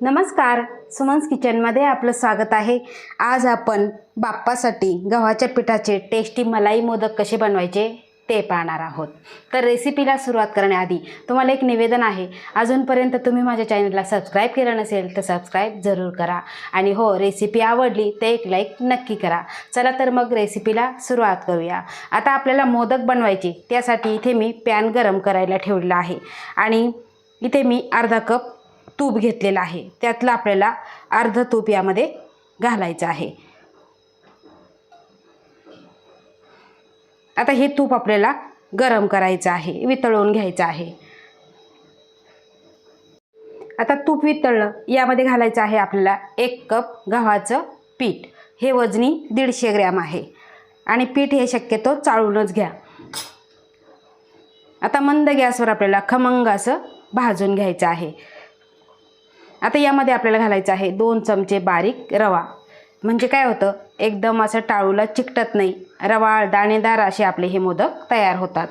नमस्कार. सुमन्स किचनमध्ये आपलं स्वागत आहे. आज आपण बाप्पासाठी गव्हाच्या पिठाचे टेस्टी मलाई मोदक कसे बनवायचे ते पाहणार आहोत. तर रेसिपीला सुरुवात करण्याआधी तुम्हाला एक निवेदन आहे. अजूनपर्यंत तुम्ही माझ्या चॅनलला सबस्क्राईब केलं नसेल तर सबस्क्राईब जरूर करा. आणि हो रेसिपी आवडली तर एक लाईक नक्की करा. चला तर मग रेसिपीला सुरुवात करूया. आता आपल्याला मोदक बनवायचे त्यासाठी इथे मी पॅन गरम करायला ठेवलेला आहे. आणि इथे मी अर्धा कप तूप घेतलेलं आहे. त्यातलं आपल्याला अर्ध तूप यामध्ये घालायचं आहे. आता हे तूप आपल्याला गरम करायचं आहे वितळवून घ्यायचं आहे. आता तूप वितळलं यामध्ये घालायचं आहे आपल्याला एक कप गव्हाचं पीठ. हे वजनी दीडशे ग्रॅम आहे. आणि पीठ हे शक्यतो चाळूनच घ्या. आता मंद गॅसवर आपल्याला खमंग असं भाजून घ्यायचं आहे. आता यामध्ये आपल्याला घालायचं आहे दोन चमचे बारीक रवा. म्हणजे काय होतं? एकदम असं टाळूला चिकटत नाही. रवाळ दाणेदार असे आपले हे मोदक तयार होतात.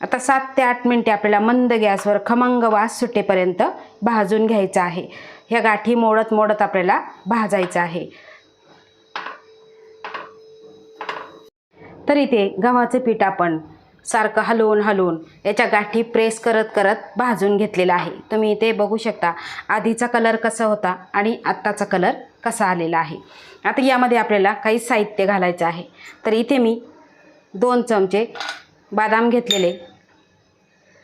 आता सात ते आठ मिनटे आपल्याला मंद गॅसवर खमंग वास सुटेपर्यंत भाजून घ्यायचं आहे. ह्या गाठी मोडत मोडत आपल्याला भाजायचं आहे. तर इथे गव्हाचे पीठ आपण सारखं हलवून हलवून याच्या गाठी प्रेस करत करत भाजून घेतलेला आहे. तुम्ही इथे बघू शकता आधीचा कलर कसा होता आणि आत्ताचा कलर कसा आलेला आहे. आता यामध्ये आपल्याला काही साहित्य घालायचं आहे. तर इथे मी दोन चमचे बदाम घेतलेले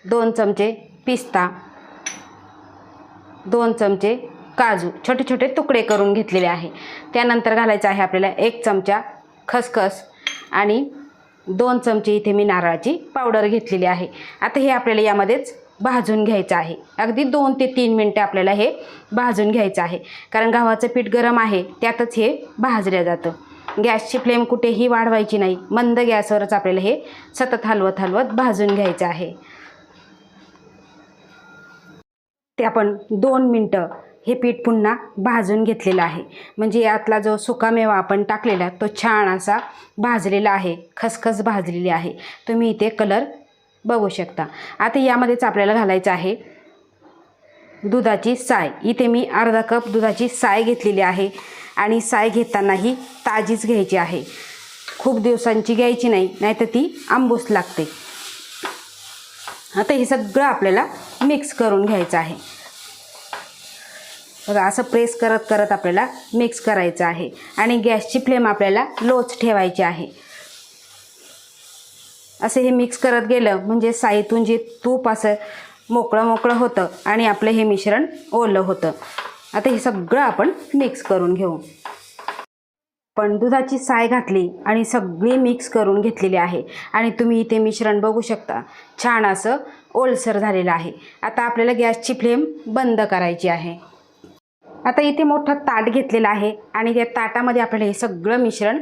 दोन चमचे पिस्ता दोन चमचे काजू छोटे छोटे तुकडे करून घेतलेले आहे. त्यानंतर घालायचं आहे आपल्याला एक चमचा खसखस आणि दोन चमचे इथे मी नारळाची पावडर घेतलेली आहे. आता हे आपल्याला यामध्येच भाजून घ्यायचं आहे. अगदी दोन ते तीन मिनटं आपल्याला हे भाजून घ्यायचं आहे. कारण गव्हाचं पीठ गरम आहे त्यातच हे भाजलं जातं. गॅसची फ्लेम कुठेही वाढवायची नाही. मंद गॅसवरच आपल्याला हे सतत हलवत हलवत भाजून घ्यायचं आहे. ते आपण दोन मिनटं हे पीठ पुन्हा भाजून घेतलेलं आहे. म्हणजे यातला जो सुकामेवा आपण टाकलेला तो छान असा भाजलेला आहे खसखस भाजलेली आहे. तुम्ही इथे कलर बघू शकता. आता यामध्येच आपल्याला घालायचं आहे दुधाची साय. इथे मी अर्धा कप दुधाची साय घेतलेली आहे आणि साय घेतानाही ताजीच घ्यायची आहे. खूप दिवसांची घ्यायची नाही नाहीतर ती आंबूस लागते. आता हे सगळं आपल्याला मिक्स करून घ्यायचं आहे. बघा असं प्रेस करत करत आपल्याला मिक्स करायचं आहे. आणि गॅसची फ्लेम आपल्याला लोच ठेवायची आहे. असं हे मिक्स करत गेलं म्हणजे साईतून जे तूप असं मोकळं मोकळं होतं आणि आपलं हे मिश्रण ओलं होतं. आता हे सगळं आपण मिक्स करून घेऊ. पण दुधाची साय घातली आणि सगळी मिक्स करून घेतलेली आहे. आणि तुम्ही इथे मिश्रण बघू शकता. छान असं ओलसर झालेलं आहे. आता आपल्याला गॅसची फ्लेम बंद करायची आहे. आता इथे मोठा ताट घेतलेला आहे आणि त्या ताटामध्ये आपल्याला हे सगळं मिश्रण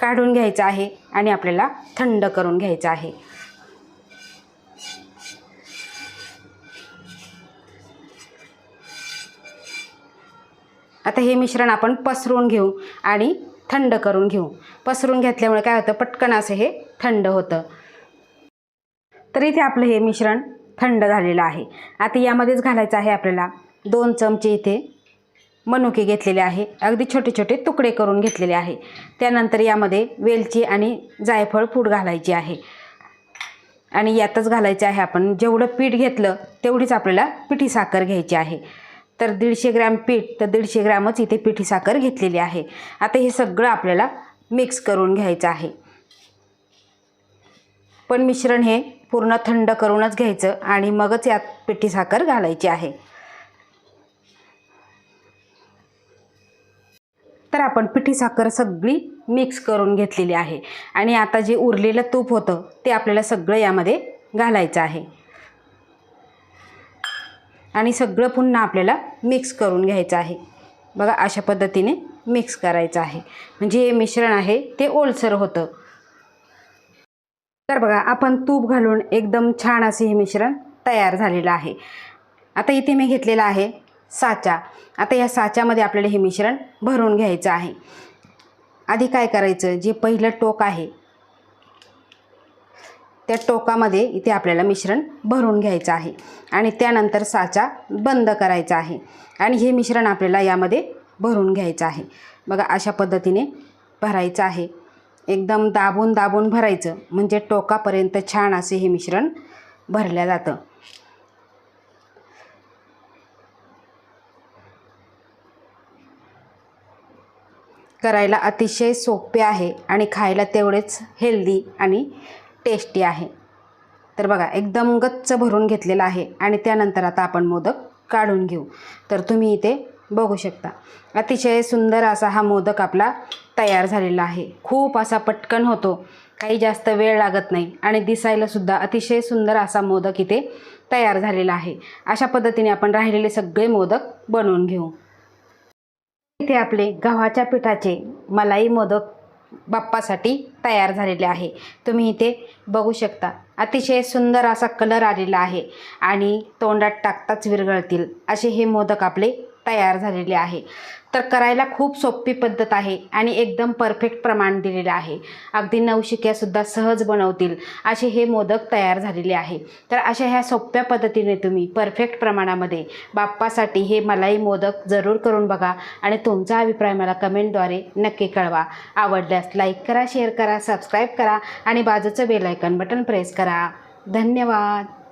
काढून घ्यायचं आहे आणि आपल्याला थंड करून घ्यायचं आहे. आता हे मिश्रण आपण पसरून घेऊ आणि थंड करून घेऊ. पसरून घेतल्यामुळे काय होतं? पटकन असं हे थंड होतं. तर इथे आपलं हे मिश्रण थंड झालेलं आहे. आता यामध्येच घालायचं आहे आपल्याला दोन चमचे इथे मनुके घेतलेले आहे. अगदी छोटे छोटे तुकडे करून घेतलेले आहे. त्यानंतर यामध्ये वेलची आणि जायफळ पूड घालायची आहे. आणि यातच घालायचे आहे आपण. जेवढं पीठ घेतलं तेवढीच आपल्याला पिठी साखर घ्यायची आहे. तर दीडशे ग्रॅम पीठ तर दीडशे ग्रॅमच इथे पिठी साखर घेतलेली आहे. आता हे सगळं आपल्याला मिक्स करून घ्यायचं आहे. पण मिश्रण हे पूर्ण थंड करूनच घ्यायचं आणि मगच यात पिठी साखर घालायची आहे. तर आपण पिठी साखर सगळी मिक्स करून घेतलेली आहे. आणि आता जे उरलेलं तूप होतं ते आपल्याला सगळं यामध्ये घालायचं आहे. आणि सगळं पुन्हा आपल्याला मिक्स करून घ्यायचं आहे. बघा अशा पद्धतीने मिक्स करायचं आहे. म्हणजे हे मिश्रण आहे ते ओलसर होतं. तर बघा आपण तूप घालून एकदम छान असे हे मिश्रण तयार झालेलं आहे. आता इथे मी घेतलेलं आहे साचा. आता या साच्यामध्ये आपल्याला हे मिश्रण भरून घ्यायचं आहे. आधी काय करायचं? जे पहिलं टोक आहे त्या टोकामध्ये इथे आपल्याला मिश्रण भरून घ्यायचं आहे. आणि त्यानंतर साचा बंद करायचा आहे. आणि हे मिश्रण आपल्याला यामध्ये भरून घ्यायचं आहे. बघा अशा पद्धतीने भरायचं आहे. एकदम दाबून दाबून भरायचं. म्हणजे टोकापर्यंत छान असे हे मिश्रण भरलं जातं. करायला अतिशय सोपे आहे आणि खायला तेवढेच हेल्दी आणि टेस्टी आहे. तर बघा एकदम गच्च भरून घेतलेला आहे आणि त्यानंतर आता आपण मोदक काढून घेऊ. तर तुम्ही इथे बघू शकता. अतिशय सुंदर असा हा मोदक आपला तयार झालेला आहे. खूप असा पटकन होतो. काही जास्त वेळ लागत नाही आणि दिसायलासुद्धा अतिशय सुंदर असा मोदक इथे तयार झालेला आहे. अशा पद्धतीने आपण राहिलेले सगळे मोदक बनवून घेऊ. इथे आपले गव्हाच्या पिठाचे मलाई मोदक बाप्पासाठी तयार झालेले आहे. तुम्ही इथे बघू शकता. अतिशय सुंदर असा कलर आलेला आहे आणि तोंडात टाकताच विरघळतील. असे हे मोदक आपले तयार झालेली आहे. तर करायला खूप सोपी पद्धत आहे आणि एकदम परफेक्ट प्रमाण दिलेलं आहे. अगदी नवशिक्यासुद्धा सहज बनवतील असे हे मोदक तयार झालेले आहे. तर अशा ह्या सोप्या पद्धतीने तुम्ही परफेक्ट प्रमाणामध्ये बाप्पासाठी हे मलाई मोदक जरूर करून बघा आणि तुमचा अभिप्राय मला कमेंटद्वारे नक्की कळवा. आवडल्यास लाईक करा शेअर करा सबस्क्राईब करा आणि बाजूचं बेल बटन प्रेस करा. धन्यवाद.